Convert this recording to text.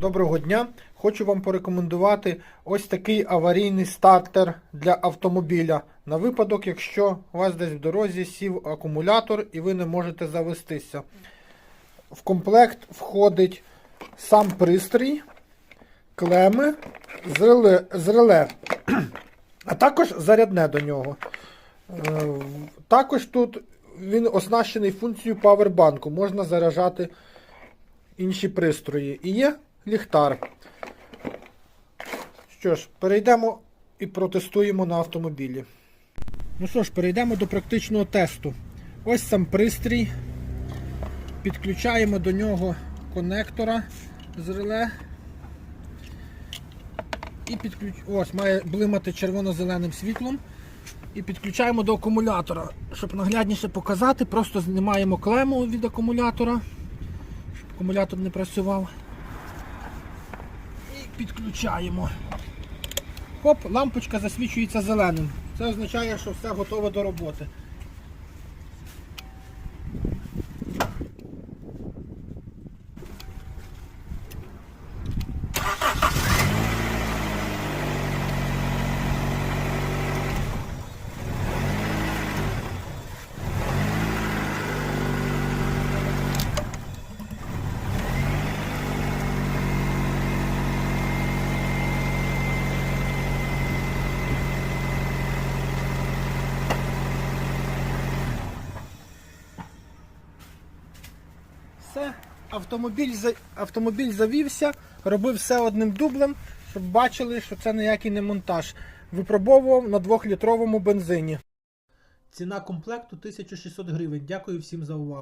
Доброго дня! Хочу вам порекомендувати ось такий аварійний стартер для автомобіля на випадок, якщо у вас десь в дорозі сів акумулятор і ви не можете завестися. В комплект входить сам пристрій, клеми з реле, а також зарядне до нього. Е, Також тут він оснащений функцією павербанку, можна заряджати інші пристрої. І є ліхтар. Що ж, перейдемо і протестуємо на автомобілі. Ну що ж, перейдемо до практичного тесту. Ось сам пристрій. Підключаємо до нього конектора з реле. І підключ... Ось, має блимати червоно-зеленим світлом. І підключаємо до акумулятора. Щоб наглядніше показати, просто знімаємо клему від акумулятора, щоб акумулятор не працював. Підключаємо. Хоп, лампочка засвічується зеленим. Це означає, що все готове до роботи. Все, автомобіль, автомобіль завівся, робив все одним дублем, щоб бачили, що це ніякий не монтаж. Випробовував на 2-літровому бензині. Ціна комплекту 1600 гривень. Дякую всім за увагу.